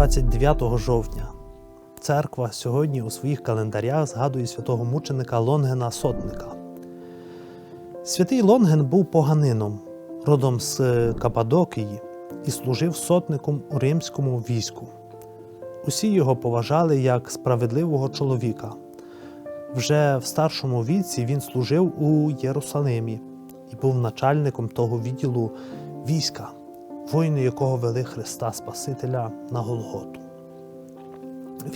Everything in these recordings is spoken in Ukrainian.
29 жовтня церква сьогодні у своїх календарях згадує святого мученика Лонгена Сотника. Святий Лонген був поганином, родом з Кападокії, і служив сотником у римському війську. Усі його поважали як справедливого чоловіка. Вже в старшому віці він служив у Єрусалимі і був начальником того відділу війська, воїни якого вели Христа Спасителя на Голготу.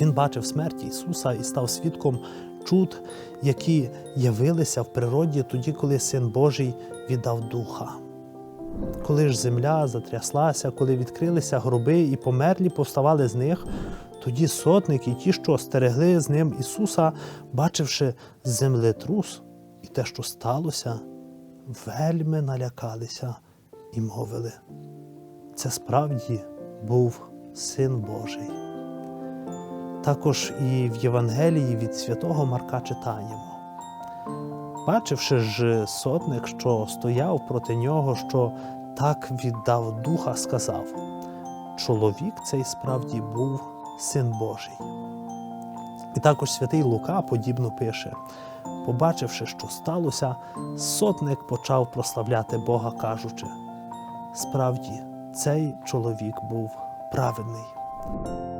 Він бачив смерть Ісуса і став свідком чуд, які явилися в природі тоді, коли Син Божий віддав духа. Коли ж земля затряслася, коли відкрилися гроби і померлі повставали з них, тоді сотник і ті, що стерегли з ним Ісуса, бачивши землетрус і те, що сталося, вельми налякалися і мовили. Це справді був Син Божий. Також і в Євангелії від святого Марка читаємо. Бачивши ж сотник, що стояв проти нього, що так віддав духа, сказав: чоловік цей справді був син Божий. І також святий Лука подібно пише: побачивши, що сталося, сотник почав прославляти Бога, кажучи: справді, цей чоловік був праведний.